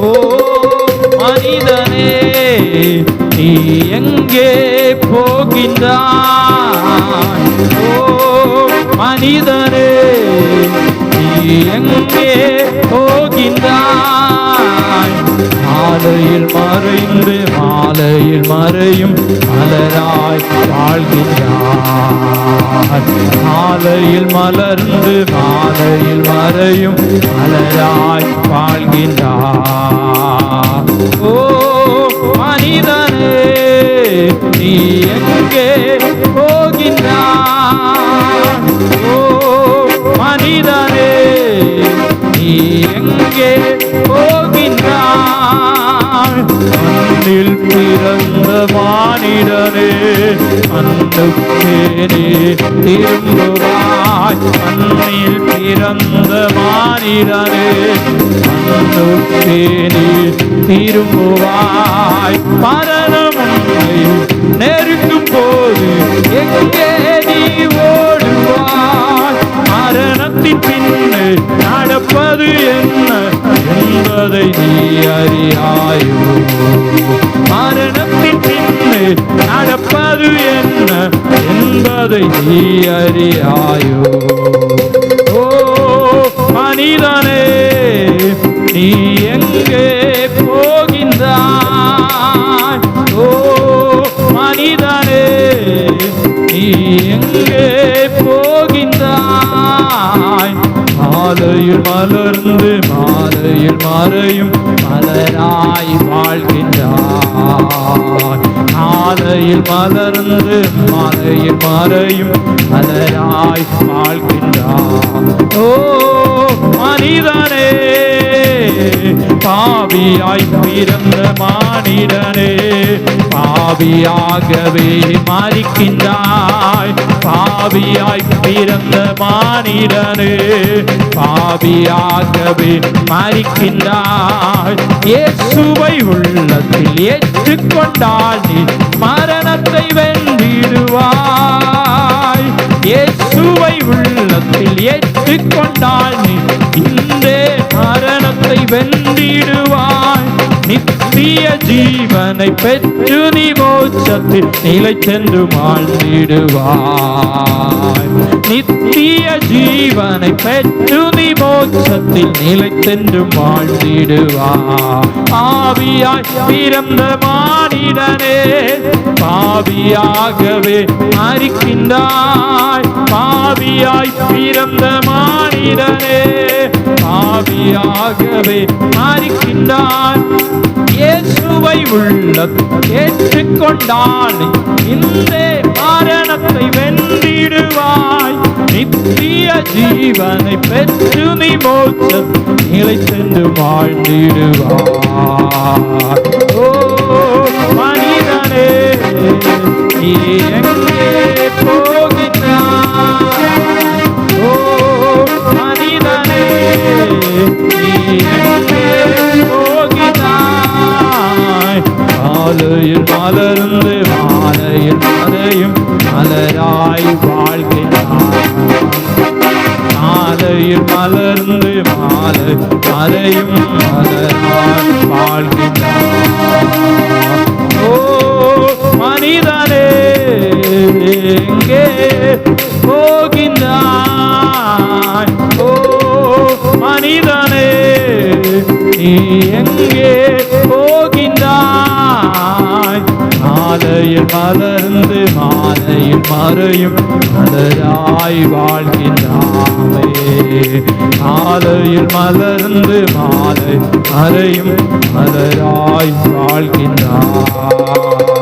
ஓ மனிதனே நீ எங்கே போகின்றான் ஓ மனிதனே நீ எங்கே போகின்றான் மாலையில் மறைந்து மாலையில் மறையும் மலராய் வாழ்கின்றான் மாலையில் மலர்ந்து மாலையில் மறையும் மலராய் வாழ்கின்றார். ஓ மனிதனே நீ எங்கே போகின்றார் ஓ மனிதனே நீ எங்கே மண்ணில் பிறந்த மானிடனே அன்புக்கேனே திரும்புவாய். மண்ணில் பிறந்த மானிடனே அன்புக்கேனே திரும்புவாய். மரணம் உன்னை நெருங்கும் போது எங்கே நீ ஓடுவாய்? மரணத்தின் பின்னே நடப்பது என்ன என்பதை நீ அறியாயோ? மரணத்தின் பின்னே நடப்பது என்ன? என்பதை நீ அறியாயோ? ஓ மனிதனே நீ எங்கே போகின்றாய்? ஓ மனிதனே நீ எங்கே போகின்றாய்? மாலையில் மலர்ந்து மாலையில் மறையும் மலராய் வாழ்கின்றாய் மாலையில் மலர்ந்து மாலையில் மறையும் மலராய் வாழ்கின்றாய் ஓ மனிதனே பாவியாய் பிறந்த மா பாவியாகவே மறிக்கின்றாய். பாவியாய் பிறந்த மானிடனே பாவியாகவே மறிக்கின்றாய். இயேசுவை உள்ளத்தில் ஏற்றுக்கொண்டால் நீ மரணத்தை வென்றிடுவாய். இயேசுவை உள்ளத்தில் ஏற்றுக்கொண்டால் நீ இன்றே மரணத்தை வென்றிடுவாய். நித்திய ஜீவனை பெற்று நீ மோட்சத்தில் நிலை சென்று வாழ்ந்திடுவாய். நித்திய ஜீவனை பெற்று நீ மோட்சத்தில் நிலைத்தென்றும் வாழ்ந்திடுவா. ஆவியாய் பிறந்த மானிடனே பாவியாகவே மறிக்கின்றாய் பாவியாய் பிறந்த மானிடனே பாவியாகவே மறிக்கின்றாய் இயேசுவை உள்ள ஏற்றுக்கொண்டான் இந்த மரணத்தை வென்றிடுவாய். நித்திய ஜீவனை பெற்று நீ மோட்ச நிலை சென்று வாழ்ந்திடுவாய். ஓ மனிதனே நீ எங்கே போகின்றாய்? ஓ மனிதனே நீ எங்கே போகிறாய் மாலையில் மலரும் மலராய் மாலையில் மலர்ந்து மாலை மலையும் மலராய் வாழ்கிறாய் ஓ மனிதனே எங்கே போகின்றாய்? ஓ மனிதனே நீ எங்கே மாலையில் மலர்ந்து மாலையில் மறையும் மலராய் வாழ்கின்றாவே மாலையில் மலர்ந்து மாலை மறையும் மலராய் வாழ்கின்றாய்